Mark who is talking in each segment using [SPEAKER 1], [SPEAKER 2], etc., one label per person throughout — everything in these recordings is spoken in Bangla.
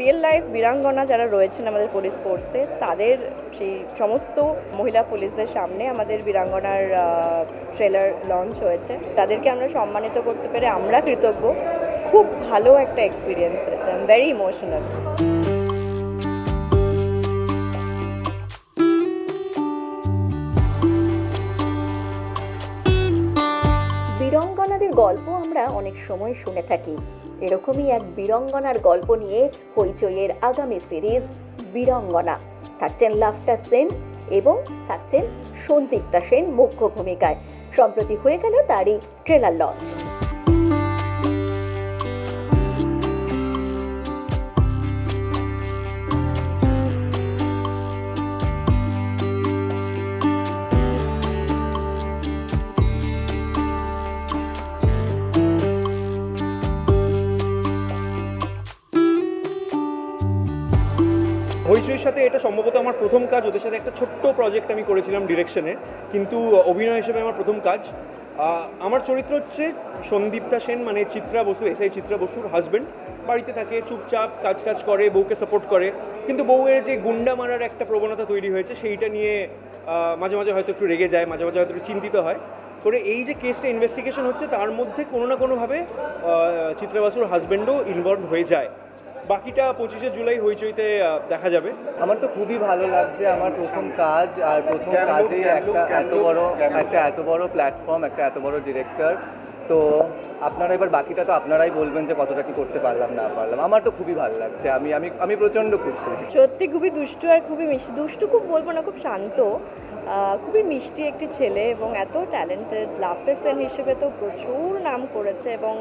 [SPEAKER 1] রিয়েল লাইফ বীরাঙ্গনা যারা রয়েছেন আমাদের পুলিশ ফোর্সে তাদের সেই সমস্ত মহিলা পুলিশদের সামনে আমাদের বীরাঙ্গনার ট্রেলার লঞ্চ হয়েছে। তাদেরকে আমরা সম্মানিত করতে পেরে আমরা কৃতজ্ঞ। খুব ভালো একটা এক্সপিরিয়েন্স হয়েছে। আই ভেরি ইমোশনাল
[SPEAKER 2] বীরঙ্গনাদের গল্প অনেক সময় শুনে থাকি। এরকমই এক বীরঙ্গনার গল্প নিয়ে হইচইয়ের আগামী সিরিজ বীরঙ্গনা। থাকছেন লাভটা সেন এবং থাকছেন সন্দীপ্তা সেন মুখ্য ভূমিকায়। সম্প্রতি হয়ে গেল তারই ট্রেলার লঞ্চ।
[SPEAKER 3] হইচইয়ের সাথে এটা সম্ভবত আমার প্রথম কাজ, ওদের সাথে একটা ছোট্ট প্রজেক্ট আমি করেছিলাম ডিরেকশনে কিন্তু অভিনয় হিসেবে আমার প্রথম কাজ। আমার চরিত্র হচ্ছে সন্দীপ্তা সেন মানে চিত্রা বসু এসআই চিত্রা বসুর হাজব্যান্ড বাড়িতে থাকে, চুপচাপ কাজ টাজ করে, বউকে সাপোর্ট করে। কিন্তু বউয়ের যে গুন্ডা মারার একটা প্রবণতা তৈরি হয়েছে, সেইটা নিয়ে মাঝে মাঝে হয়তো একটু রেগে যায়, মাঝে মাঝে হয়তো একটু চিন্তিত হয়। করে এই যে কেসটা ইনভেস্টিগেশন হচ্ছে, তার মধ্যে কোনো না কোনোভাবে চিত্রা বসুর হাজব্যান্ডও ইনভলভ হয়ে যায়। বাকিটা পঁচিশে জুলাই হইচইতে দেখা যাবে।
[SPEAKER 4] আমার তো খুবই ভালো লাগছে আমার প্রথম কাজ আর প্রথম কাজেই একটা এত বড় একটা এত বড় প্ল্যাটফর্ম একটা এত বড় ডিরেক্টর তো আপনারা এবার বাকিটা তো আপনারাই বলবেন যে কতটা কি করতে পারলাম না পারলাম। আমার তো খুবই ভালো লাগছে। আমি আমি আমি প্রচণ্ড খুশি।
[SPEAKER 1] সত্যি খুবই দুষ্টু আর খুবই মিষ্টি। দুষ্টু খুব বলব না খুব শান্ত। খুবই মিষ্টি একটি ছেলে এবং এত ট্যালেন্টেড লাভপেসেন হিসেবে তো প্রচুর নাম করেছে এবং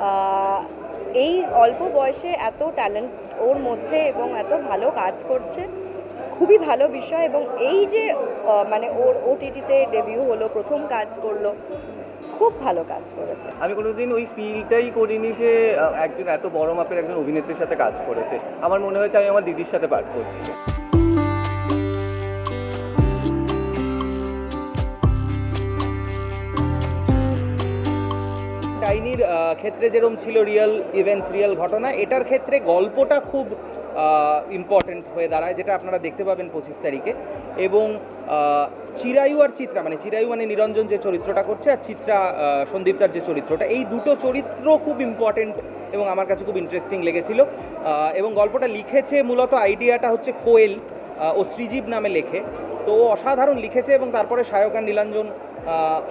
[SPEAKER 1] আহ, এই অল্প বয়সে এত ট্যালেন্ট ওর মধ্যে এবং এত ভালো কাজ করছে, খুবই ভালো বিষয় এবং এই যে মানে ওর ওটিটিতে ডেবিউ হলো, প্রথম কাজ করল, খুব ভালো কাজ করেছে।
[SPEAKER 4] আমি কোনোদিন ওই ফিলটাই করিনি যে একজন এত বড় মাপের একজন অভিনেত্রীর সাথে কাজ করেছে। আমার মনে হয়েছে আমি আমার দিদির সাথে পাঠ করছি।
[SPEAKER 5] ডাইনির ক্ষেত্রে যেরকম ছিল রিয়েল ইভেন্টস রিয়েল ঘটনা এটার ক্ষেত্রে গল্পটা খুব ইম্পর্ট্যান্ট হয়ে দাঁড়ায় যেটা আপনারা দেখতে পাবেন পঁচিশ তারিখে। এবং চিরায়ু আর চিত্রা মানে চিরায়ু মানে নিরঞ্জন যে চরিত্রটা করছে আর চিত্রা আহ, সন্দীপতার যে চরিত্রটা এই দুটো চরিত্র খুব ইম্পর্ট্যান্ট এবং আমার কাছে খুব ইন্টারেস্টিং লেগেছিল। এবং গল্পটা লিখেছে মূলত আইডিয়াটা হচ্ছে কোয়েল ও শ্রীজীব নামে লেখে। তো ও অসাধারণ লিখেছে এবং তারপরে সায়ক আর নীলাঞ্জন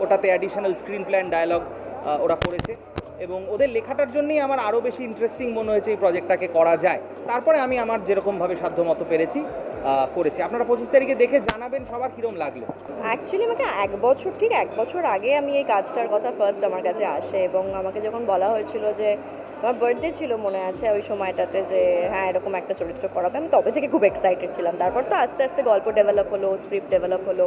[SPEAKER 5] ওটাতে অ্যাডিশনাল স্ক্রিন প্ল্যান ডায়ালগ ওরা করেছে। এবং ওদের লেখাটার জন্যই আমার আরও বেশি ইন্টারেস্টিং মনে হয়েছে এই প্রজেক্টটাকে করা যায়। তারপরে আমি আমার যেরকমভাবে সাধ্যমতো পেরেছি করেছি। আপনারা পঁচিশ তারিখে দেখে জানাবেন সবার কীরকম লাগল।
[SPEAKER 1] অ্যাকচুয়ালি আমাকে এক বছর, ঠিক এক বছর আগে আমি এই কাজটার কথা ফার্স্ট আমার কাছে আসে এবং আমাকে যখন বলা হয়েছিল যে আমার বার্থডে ছিল মনে আছে ওই সময়টাতে যে হ্যাঁ এরকম একটা চরিত্র করাবে। আমি তবে থেকে খুব এক্সাইটেড ছিলাম। তারপর তো আস্তে আস্তে গল্প ডেভেলপ হলো স্ক্রিপ্ট ডেভেলপ হলো।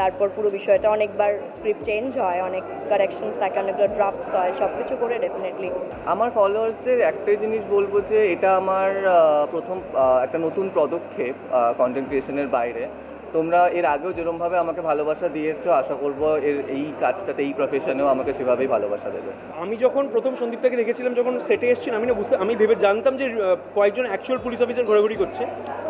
[SPEAKER 1] তারপর পুরো বিষয়টা অনেকবার স্ক্রিপ্ট চেঞ্জ হয় অনেক কারেকশনস থাকে অনেকগুলো ড্রাফটস হয় সব কিছু করে ডেফিনেটলি
[SPEAKER 4] আমার ফলোয়ার্সদের একটাই জিনিস বলব যে এটা আমার প্রথম একটা নতুন পদক্ষেপ কন্টেন্ট ক্রিয়েশনের বাইরে। তোমরা এর আগেও যেরমভাবে আমাকে ভালোবাসা দিয়েছ আশা করব এর এই কাজটাতে এই প্রফেশনেও আমাকে সেভাবেই ভালোবাসা দেবে।
[SPEAKER 3] আমি যখন প্রথম সন্দীপটাকে দেখেছিলাম যখন সেটে এসেছেন আমি না বুঝতে আমি ভেবে জানতাম যে কয়েকজন অ্যাকচুয়াল পুলিশ অফিসার ঘোরাঘুরি করছে।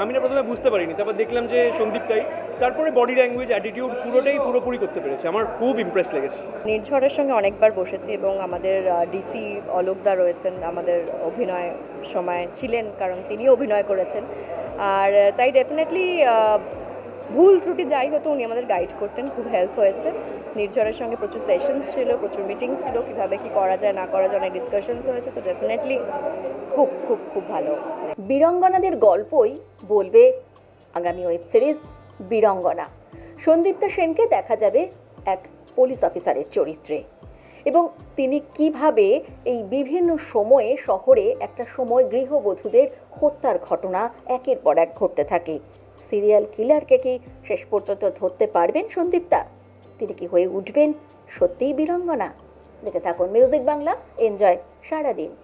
[SPEAKER 3] আমি না প্রথমে বুঝতে পারিনি। তারপর দেখলাম যে সন্দীপটাই তারপরে বডি ল্যাঙ্গুয়েজ অ্যাটিটিউড পুরোটাই পুরোপুরি করতে পেরেছে। আমার খুব ইমপ্রেস লেগেছে।
[SPEAKER 1] নির্ঝরের সঙ্গে অনেকবার বসেছি এবং আমাদের ডিসি অলোকদা রয়েছেন আমাদের অভিনয় সময় ছিলেন কারণ তিনিও অভিনয় করেছেন। আর তাই ডেফিনেটলি ভুল ত্রুটি যাই হতো উনি আমাদের গাইড করতেন খুব হেল্প হয়েছে। নির্ঝরের সঙ্গে প্রচুর সেশনস ছিল প্রচুর মিটিংস ছিল কীভাবে কী করা যায় না করা যায় অনেক ডিসকাশনস হয়েছে তো ডেফিনেটলি খুব খুব খুব ভালো।
[SPEAKER 2] বীরঙ্গনাদের গল্পই বলবে আগামী ওয়েব সিরিজ বীরঙ্গনা। সন্দীপ্তা সেনকে দেখা যাবে এক পুলিশ অফিসারের চরিত্রে। এবং তিনি কীভাবে এই বিভিন্ন সময়ে শহরে একটা সময় গৃহবধূদের হত্যার ঘটনা একের পর এক ঘটতে থাকে। সিরিয়াল কিলারকে কি শেষ পর্যন্ত ধরতে পারবেন সন্দীপ্তা? তিনি কি হয়ে উঠবেন? সত্যিই বীরঙ্গনা? দেখে থাকুন মিউজিক বাংলা এনজয় সারাদিন।